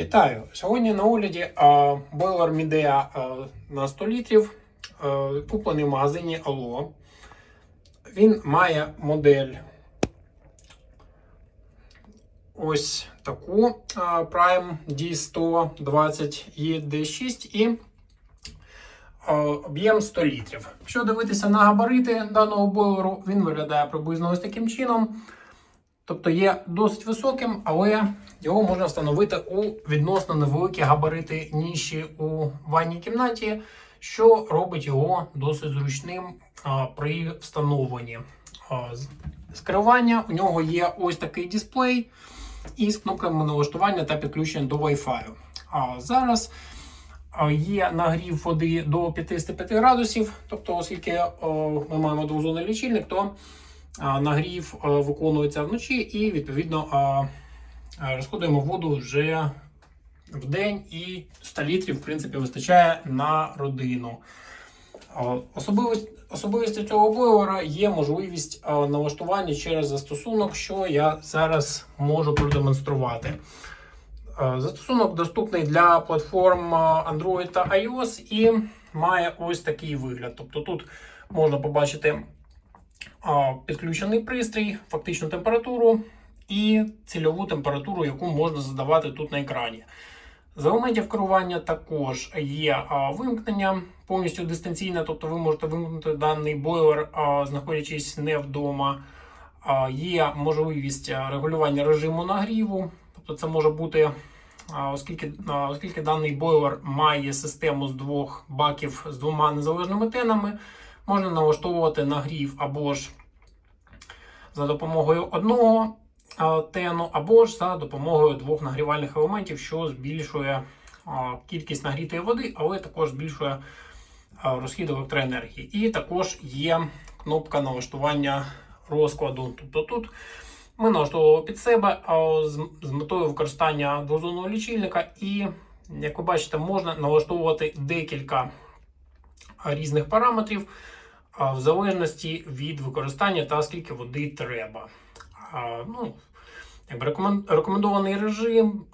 Вітаю! Сьогодні на огляді бойлер Midea на 100 літрів, куплений в магазині Allo. Він має модель ось таку Prime D120 ED6 і об'єм 100 літрів. Якщо дивитися на габарити даного бойлеру, він виглядає приблизно ось таким чином. Тобто є досить високим, але його можна встановити у відносно невеликі габарити ніші у ванній кімнаті, що робить його досить зручним а, при встановленні. Керування у нього є ось такий дисплей із кнопками налаштування та підключення до Wi-Fi. А зараз є нагрів води до 55 градусів, тобто, оскільки о, ми маємо двозонний лічильник, то нагрів виконується вночі і відповідно розходуємо воду вже в день і 100 літрів, в принципі, вистачає на родину. Особливість, особливістю цього бойлера є можливість налаштування через застосунок, що я зараз можу продемонструвати. Застосунок доступний для платформ Android та iOS і має ось такий вигляд. Тобто тут можна побачити підключений пристрій, фактичну температуру і цільову температуру, яку можна задавати тут на екрані. З елементів керування також є вимкнення повністю дистанційне, тобто ви можете вимкнути даний бойлер, знаходячись не вдома. Є можливість регулювання режиму нагріву, тобто це може бути, оскільки, оскільки даний бойлер має систему з двох баків з двома незалежними тенами, можна налаштовувати нагрів або ж за допомогою одного тену, або ж за допомогою двох нагрівальних елементів, що збільшує кількість нагрітої води, але також збільшує розхід електроенергії. І також є кнопка налаштування розкладу. Тобто тут ми налаштовували під себе з, метою використання двозонного лічильника, і, як ви бачите, можна налаштовувати декілька різних параметрів в залежності від використання та скільки води треба. Ну, рекомендований режим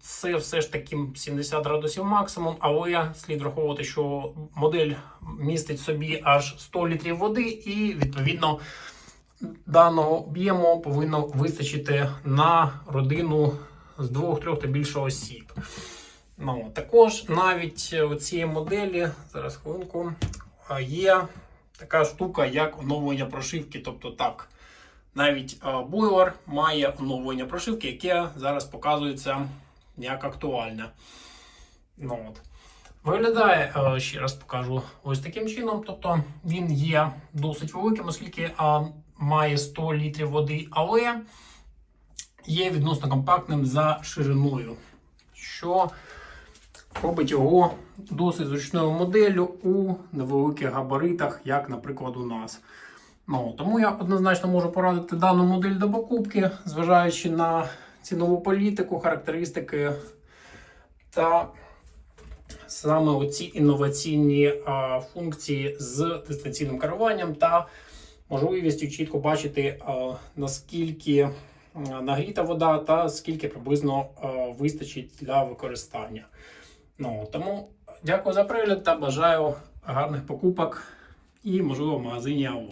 це все ж таки 70 градусів максимум, але слід враховувати, що модель містить собі аж 100 літрів води, і відповідно даного об'єму повинно вистачити на родину з двох, трьох та більше осіб. Ну, також навіть у цієї моделі, зараз хвилинку, є така штука, як оновлення прошивки. Тобто так, навіть бойлер має оновлення прошивки, яке зараз показується як актуальне. Ну, от. Виглядає, ще раз покажу ось таким чином. Тобто він є досить великим, оскільки має 100 літрів води, але є відносно компактним за шириною, що робить його досить зручною моделлю у невеликих габаритах, як, наприклад, у нас. Ну, тому я однозначно можу порадити дану модель до покупки, зважаючи на цінову політику, характеристики та саме оці інноваційні а, функції з дистанційним керуванням та можливістю чітко бачити, а, наскільки нагріта вода та скільки приблизно а, вистачить для використання. Ну, тому дякую за перегляд та бажаю гарних покупок і, можливо, в магазині АО.